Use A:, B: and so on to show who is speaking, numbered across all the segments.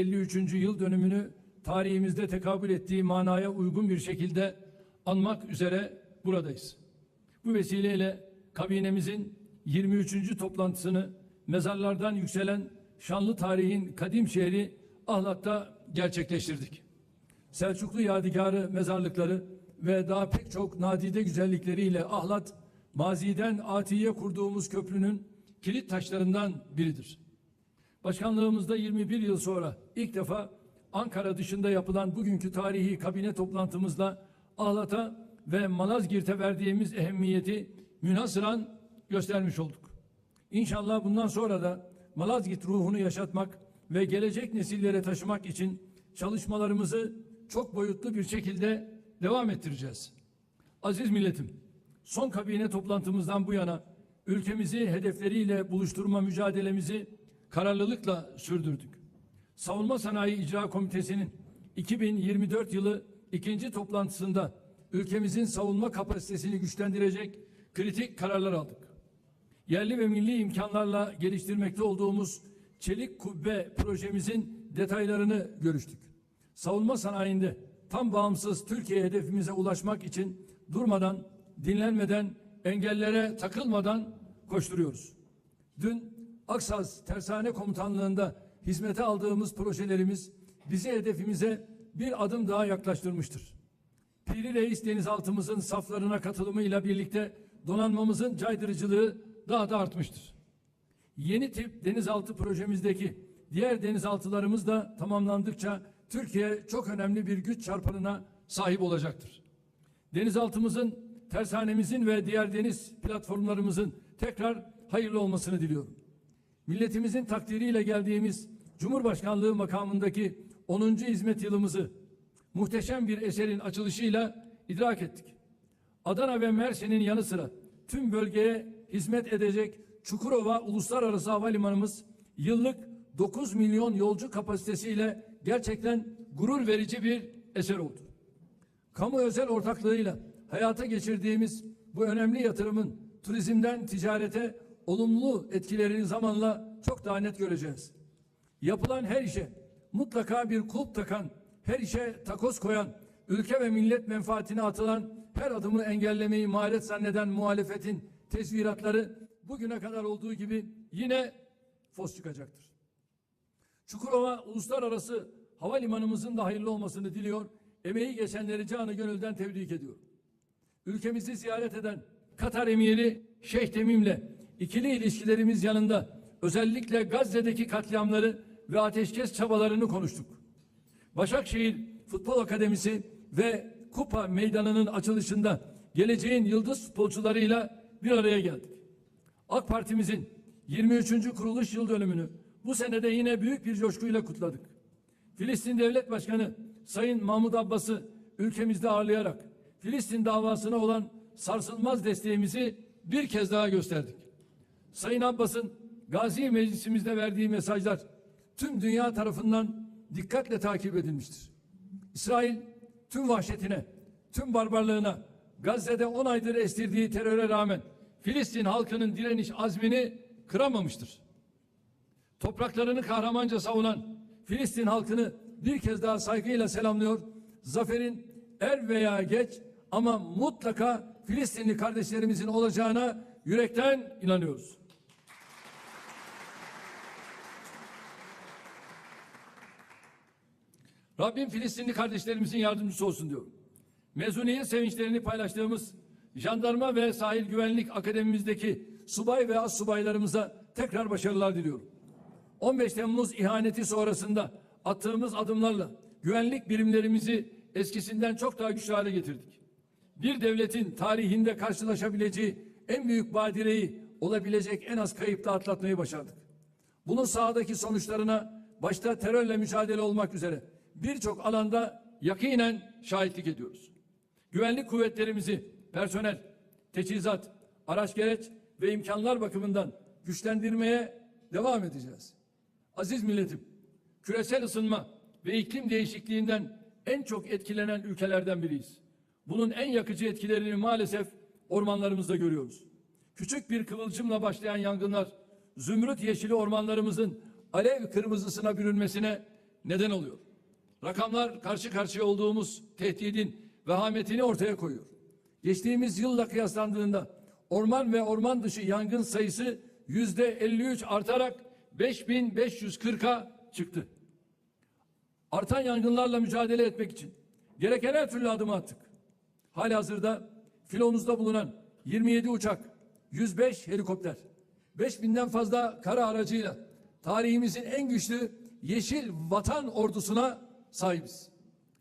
A: 153. yıl dönümünü tarihimizde tekabül ettiği manaya uygun bir şekilde anmak üzere buradayız. Bu vesileyle kabinemizin 23. toplantısını mezarlardan yükselen şanlı tarihin kadim şehri Ahlat'ta gerçekleştirdik. Selçuklu yadigarı mezarlıkları ve daha pek çok nadide güzellikleriyle Ahlat, maziden atiye kurduğumuz köprünün kilit taşlarından biridir. Başkanlığımızda 21 yıl sonra ilk defa Ankara dışında yapılan bugünkü tarihi kabine toplantımızda Ahlat'a ve Malazgirt'e verdiğimiz ehemmiyeti münhasıran göstermiş olduk. İnşallah bundan sonra da Malazgirt ruhunu yaşatmak ve gelecek nesillere taşımak için çalışmalarımızı çok boyutlu bir şekilde devam ettireceğiz. Aziz milletim, son kabine toplantımızdan bu yana ülkemizi hedefleriyle buluşturma mücadelemizi kararlılıkla sürdürdük. Savunma Sanayi İcra Komitesi'nin 2024 yılı ikinci toplantısında ülkemizin savunma kapasitesini güçlendirecek kritik kararlar aldık. Yerli ve milli imkanlarla geliştirmekte olduğumuz Çelik Kubbe projemizin detaylarını görüştük. Savunma sanayinde tam bağımsız Türkiye hedefimize ulaşmak için durmadan, dinlenmeden, engellere takılmadan koşturuyoruz. Dün Aksaz Tersane Komutanlığı'nda hizmete aldığımız projelerimiz bizi hedefimize bir adım daha yaklaştırmıştır. Piri Reis denizaltımızın saflarına katılımıyla birlikte donanmamızın caydırıcılığı daha da artmıştır. Yeni tip denizaltı projemizdeki diğer denizaltılarımız da tamamlandıkça Türkiye çok önemli bir güç çarpanına sahip olacaktır. Denizaltımızın, tersanemizin ve diğer deniz platformlarımızın tekrar hayırlı olmasını diliyorum. Milletimizin takdiriyle geldiğimiz Cumhurbaşkanlığı makamındaki 10. hizmet yılımızı muhteşem bir eserin açılışıyla idrak ettik. Adana ve Mersin'in yanı sıra tüm bölgeye hizmet edecek Çukurova Uluslararası Havalimanımız yıllık 9 milyon yolcu kapasitesiyle gerçekten gurur verici bir eser oldu. Kamu özel ortaklığıyla hayata geçirdiğimiz bu önemli yatırımın turizmden ticarete olumlu etkilerini zamanla çok daha net göreceğiz. Yapılan her işe mutlaka bir kulp takan, her işe takoz koyan, ülke ve millet menfaatine atılan her adımı engellemeyi maharet zanneden muhalefetin tezviratları bugüne kadar olduğu gibi yine fos çıkacaktır. Çukurova Uluslararası Havalimanımızın da hayırlı olmasını diliyor. Emeği geçenleri canı gönülden tebrik ediyorum. Ülkemizi ziyaret eden Katar Emiri Şeyh Temim'le ikili ilişkilerimiz yanında özellikle Gazze'deki katliamları ve ateşkes çabalarını konuştuk. Başakşehir Futbol Akademisi ve Kupa Meydanı'nın açılışında geleceğin yıldız futbolcularıyla bir araya geldik. AK Parti'mizin 23. kuruluş yıl dönümünü bu senede yine büyük bir coşkuyla kutladık. Filistin Devlet Başkanı Sayın Mahmut Abbas'ı ülkemizde ağırlayarak Filistin davasına olan sarsılmaz desteğimizi bir kez daha gösterdik. Sayın Abbas'ın Gazi Meclisimizde verdiği mesajlar tüm dünya tarafından dikkatle takip edilmiştir. İsrail tüm vahşetine, tüm barbarlığına, Gazze'de 10 aydır estirdiği teröre rağmen Filistin halkının direniş azmini kıramamıştır. Topraklarını kahramanca savunan Filistin halkını bir kez daha saygıyla selamlıyor. Zaferin er veya geç ama mutlaka Filistinli kardeşlerimizin olacağına yürekten inanıyoruz. Rabbim Filistinli kardeşlerimizin yardımcısı olsun diyorum. Mezuniyet sevinçlerini paylaştığımız Jandarma ve Sahil Güvenlik Akademimizdeki subay ve az subaylarımıza tekrar başarılar diliyorum. 15 Temmuz ihaneti sonrasında attığımız adımlarla güvenlik birimlerimizi eskisinden çok daha güçlü hale getirdik. Bir devletin tarihinde karşılaşabileceği en büyük badireyi olabilecek en az kayıpla atlatmayı başardık. Bunun sahadaki sonuçlarına başta terörle mücadele olmak üzere birçok alanda yakinen şahitlik ediyoruz. Güvenlik kuvvetlerimizi personel, teçhizat, araç gereç ve imkanlar bakımından güçlendirmeye devam edeceğiz. Aziz milletim, küresel ısınma ve iklim değişikliğinden en çok etkilenen ülkelerden biriyiz. Bunun en yakıcı etkilerini maalesef ormanlarımızda görüyoruz. Küçük bir kıvılcımla başlayan yangınlar, zümrüt yeşili ormanlarımızın alev kırmızısına bürünmesine neden oluyor. Rakamlar karşı karşıya olduğumuz tehdidin vehametini ortaya koyuyor. Geçtiğimiz yılla kıyaslandığında orman ve orman dışı yangın sayısı yüzde 53 artarak 5540'a çıktı. Artan yangınlarla mücadele etmek için gereken her türlü adımı attık. Halihazırda filomuzda bulunan 27 uçak, 105 helikopter, 5000'den fazla kara aracıyla tarihimizin en güçlü yeşil vatan ordusuna sahibiz.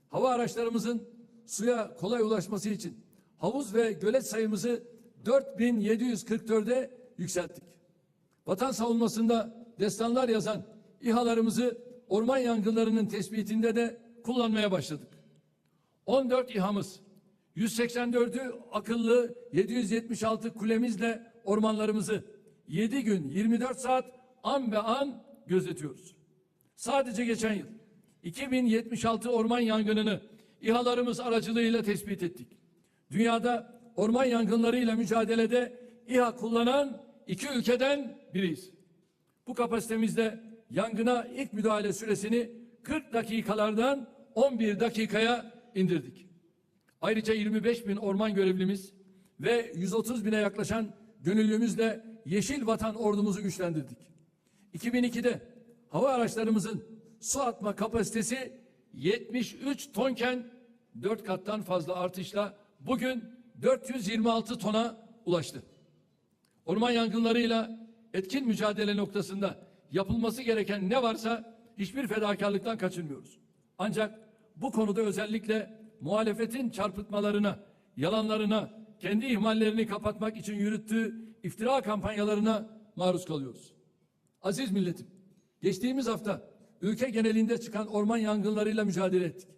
A: Hava araçlarımızın suya kolay ulaşması için havuz ve gölet sayımızı 4744'e yükselttik. Vatan savunmasında destanlar yazan İHA'larımızı orman yangınlarının tespitinde de kullanmaya başladık. 14 İHA'mız, 184'ü akıllı 776 kulemizle ormanlarımızı 7 gün 24 saat an be an gözetiyoruz. Sadece geçen yıl 2076 orman yangınını İHA'larımız aracılığıyla tespit ettik. Dünyada orman yangınlarıyla mücadelede İHA kullanan iki ülkeden biriyiz. Bu kapasitemizde yangına ilk müdahale süresini 40 dakikalardan 11 dakikaya indirdik. Ayrıca 25 bin orman görevlimiz ve 130 bine yaklaşan gönüllümüzle Yeşil Vatan ordumuzu güçlendirdik. 2002'de hava araçlarımızın su atma kapasitesi 73 tonken 4 kattan fazla artışla bugün 426 tona ulaştı. Orman yangınlarıyla etkin mücadele noktasında yapılması gereken ne varsa hiçbir fedakarlıktan kaçınmıyoruz. Ancak bu konuda özellikle muhalefetin çarpıtmalarına, yalanlarına, kendi ihmallerini kapatmak için yürüttüğü iftira kampanyalarına maruz kalıyoruz. Aziz milletim, geçtiğimiz hafta ülke genelinde çıkan orman yangınlarıyla mücadele ettik.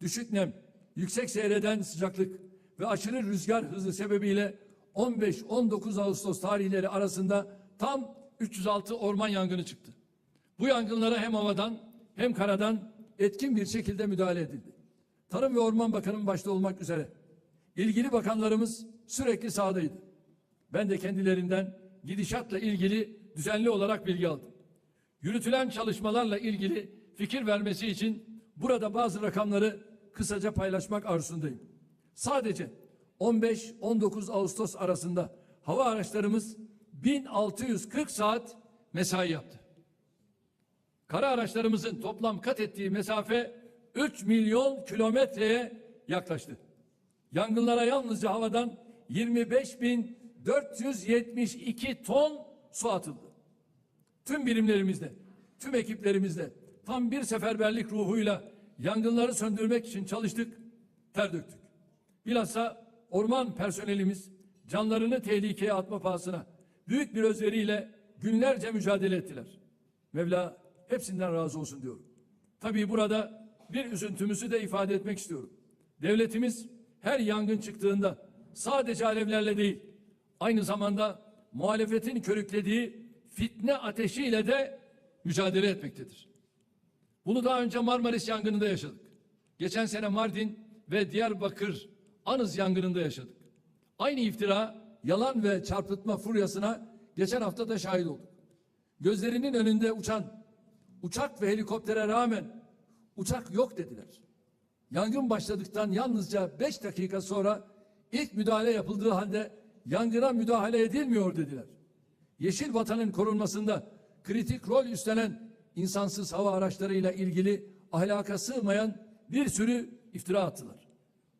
A: Düşük nem, yüksek seyreden sıcaklık ve aşırı rüzgar hızı sebebiyle 15-19 Ağustos tarihleri arasında tam 306 orman yangını çıktı. Bu yangınlara hem havadan hem karadan etkin bir şekilde müdahale edildi. Tarım ve Orman Bakanı başta olmak üzere ilgili bakanlarımız sürekli sahadaydı. Ben de kendilerinden gidişatla ilgili düzenli olarak bilgi aldım. Yürütülen çalışmalarla ilgili fikir vermesi için burada bazı rakamları kısaca paylaşmak arzusundayım. Sadece 15-19 Ağustos arasında hava araçlarımız 1640 saat mesai yaptı. Kara araçlarımızın toplam kat ettiği mesafe 3 milyon kilometreye yaklaştı. Yangınlara yalnızca havadan 25.472 ton su atıldı. Tüm birimlerimizde, tüm ekiplerimizde tam bir seferberlik ruhuyla yangınları söndürmek için çalıştık, ter döktük. Bilhassa orman personelimiz canlarını tehlikeye atma pahasına büyük bir özveriyle günlerce mücadele ettiler. Mevla hepsinden razı olsun diyorum. Tabii burada bir üzüntümüzü de ifade etmek istiyorum. Devletimiz her yangın çıktığında sadece alevlerle değil, aynı zamanda muhalefetin körüklediği fitne ateşiyle de mücadele etmektedir. Bunu daha önce Marmaris yangınında yaşadık. Geçen sene Mardin ve Diyarbakır Anız yangınında yaşadık. Aynı iftira, yalan ve çarpıtma furyasına geçen hafta da şahit olduk. Gözlerinin önünde uçan uçak ve helikoptere rağmen uçak yok dediler. Yangın başladıktan yalnızca beş dakika sonra ilk müdahale yapıldığı halde yangına müdahale edilmiyor dediler. Yeşil vatanın korunmasında kritik rol üstlenen insansız hava araçlarıyla ilgili ahlaka sığmayan bir sürü iftira attılar.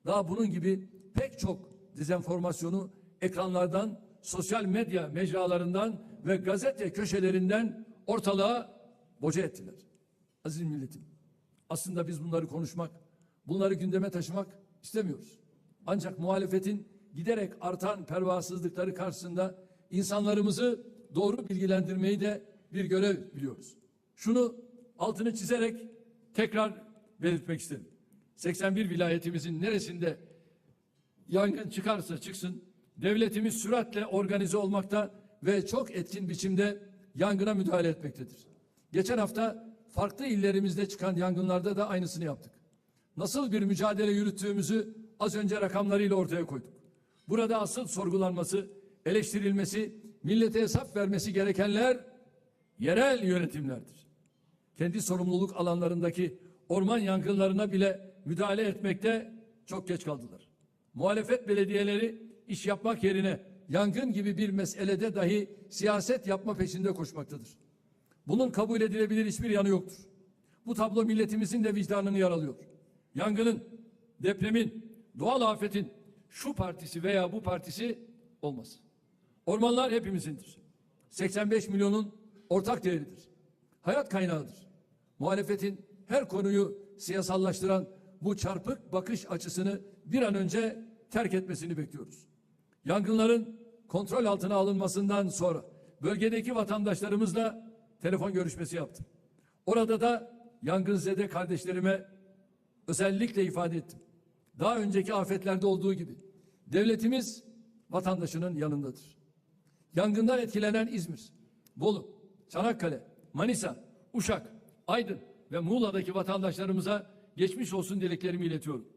A: Daha bunun gibi pek çok dezenformasyonu ekranlardan, sosyal medya mecralarından ve gazete köşelerinden ortalığa boca ettiler. Aziz milletim, aslında biz bunları konuşmak, bunları gündeme taşımak istemiyoruz. Ancak muhalefetin giderek artan pervasızlıkları karşısında insanlarımızı doğru bilgilendirmeyi de bir görev biliyoruz. Şunu altını çizerek tekrar belirtmek isterim. 81 vilayetimizin neresinde yangın çıkarsa çıksın devletimiz süratle organize olmakta ve çok etkin biçimde yangına müdahale etmektedir. Geçen hafta farklı illerimizde çıkan yangınlarda da aynısını yaptık. Nasıl bir mücadele yürüttüğümüzü az önce rakamlarıyla ortaya koyduk. Burada asıl sorgulanması, eleştirilmesi, millete hesap vermesi gerekenler yerel yönetimlerdir. kendi sorumluluk alanlarındaki orman yangınlarına bile müdahale etmekte çok geç kaldılar. Muhalefet belediyeleri iş yapmak yerine yangın gibi bir meselede dahi siyaset yapma peşinde koşmaktadır. Bunun kabul edilebilir hiçbir yanı yoktur. Bu tablo milletimizin de vicdanını yaralıyor. Yangının, depremin, doğal afetin şu partisi veya bu partisi olmaz. Ormanlar hepimizindir. 85 milyonun ortak değeridir. Hayat kaynağıdır. Muhalefetin her konuyu siyasallaştıran bu çarpık bakış açısını bir an önce terk etmesini bekliyoruz. Yangınların kontrol altına alınmasından sonra bölgedeki vatandaşlarımızla telefon görüşmesi yaptım. Orada da yangınzede kardeşlerime özellikle ifade ettim. Daha önceki afetlerde olduğu gibi devletimiz vatandaşının yanındadır. Yangından etkilenen İzmir, Bolu, Çanakkale, Manisa, Uşak, Aydın ve Muğla'daki vatandaşlarımıza geçmiş olsun dileklerimi iletiyorum.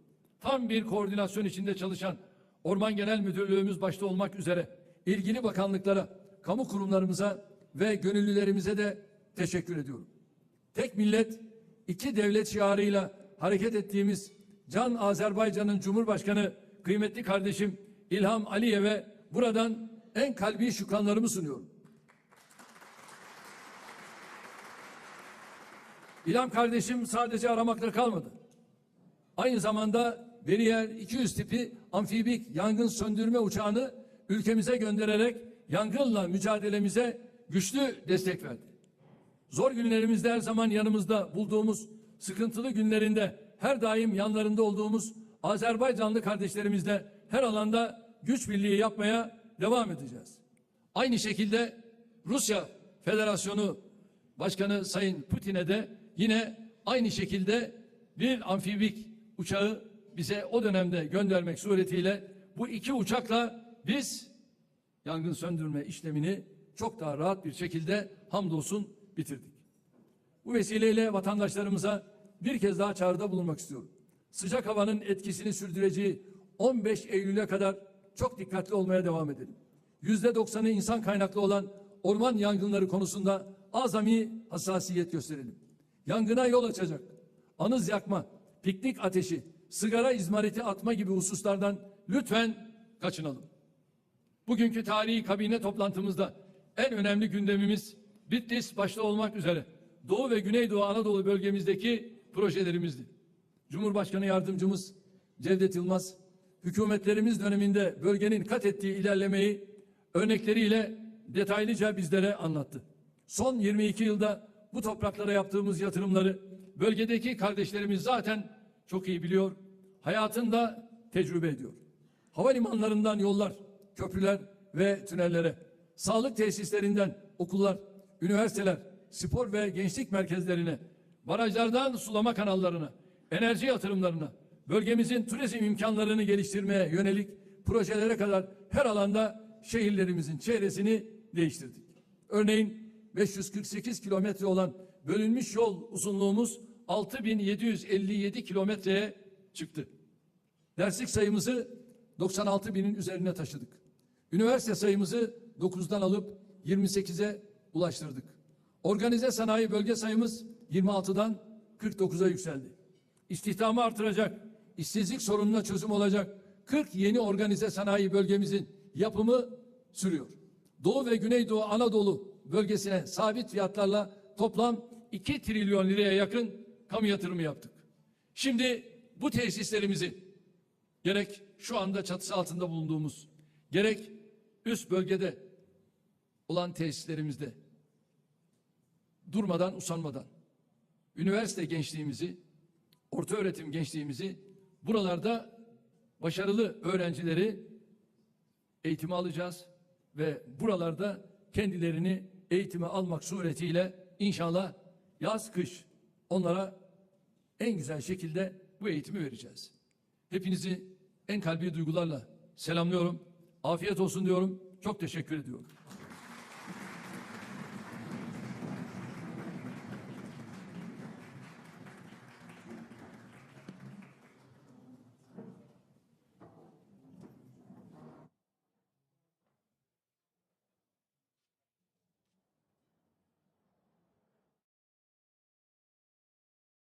A: Tam bir koordinasyon içinde çalışan Orman Genel Müdürlüğümüz başta olmak üzere ilgili bakanlıklara, kamu kurumlarımıza ve gönüllülerimize de teşekkür ediyorum. Tek millet, iki devlet şiarıyla hareket ettiğimiz Can Azerbaycan'ın Cumhurbaşkanı kıymetli kardeşim İlham Aliyev'e buradan en kalbi şükranlarımı sunuyorum. İlham kardeşim sadece aramakla kalmadı. Aynı zamanda Beriyer 200 tipi amfibik yangın söndürme uçağını ülkemize göndererek yangınla mücadelemize güçlü destek verdi. Zor günlerimizde her zaman yanımızda bulduğumuz, sıkıntılı günlerinde her daim yanlarında olduğumuz Azerbaycanlı kardeşlerimizle her alanda güç birliği yapmaya devam edeceğiz. Aynı şekilde Rusya Federasyonu Başkanı Sayın Putin'e de yine aynı şekilde bir amfibik uçağı bize o dönemde göndermek suretiyle bu iki uçakla biz yangın söndürme işlemini çok daha rahat bir şekilde hamdolsun bitirdik. Bu vesileyle vatandaşlarımıza bir kez daha çağrıda bulunmak istiyorum. Sıcak havanın etkisini sürdüreceği 15 Eylül'e kadar çok dikkatli olmaya devam edelim. Yüzde doksanı insan kaynaklı olan orman yangınları konusunda azami hassasiyet gösterelim. Yangına yol açacak, anız yakma, piknik ateşi, sigara izmariti atma gibi hususlardan lütfen kaçınalım. Bugünkü tarihi kabine toplantımızda en önemli gündemimiz Bitlis başta olmak üzere Doğu ve Güneydoğu Anadolu bölgemizdeki projelerimizdi. Cumhurbaşkanı yardımcımız Cevdet Yılmaz, hükümetlerimiz döneminde bölgenin kat ettiği ilerlemeyi örnekleriyle detaylıca bizlere anlattı. Son 22 yılda bu topraklara yaptığımız yatırımları bölgedeki kardeşlerimiz zaten çok iyi biliyor, hayatında tecrübe ediyor. Havalimanlarından yollar, köprüler ve tünellere, sağlık tesislerinden okullar, üniversiteler, spor ve gençlik merkezlerine, barajlardan sulama kanallarına, enerji yatırımlarına, bölgemizin turizm imkanlarını geliştirmeye yönelik projelere kadar her alanda şehirlerimizin çevresini değiştirdik. Örneğin 548 kilometre olan bölünmüş yol uzunluğumuz 6757 kilometreye çıktı. Derslik sayımızı 96 binin üzerine taşıdık. Üniversite sayımızı 9'dan alıp 28'e ulaştırdık. Organize sanayi bölge sayımız 26'dan 49'a yükseldi. İstihdamı artıracak, işsizlik sorununa çözüm olacak 40 yeni organize sanayi bölgemizin yapımı sürüyor. Doğu ve Güneydoğu Anadolu bölgesine sabit fiyatlarla toplam 2 trilyon liraya yakın kamu yatırımı yaptık. Şimdi bu tesislerimizi gerek şu anda çatısı altında bulunduğumuz gerek üst bölgede olan tesislerimizde durmadan usanmadan üniversite gençliğimizi orta öğretim gençliğimizi buralarda başarılı öğrencileri eğitime alacağız ve buralarda kendilerini eğitime almak suretiyle inşallah yaz kış onlara en güzel şekilde bu eğitimi vereceğiz. Hepinizi en kalbi duygularla selamlıyorum. Afiyet olsun diyorum. Çok teşekkür ediyorum.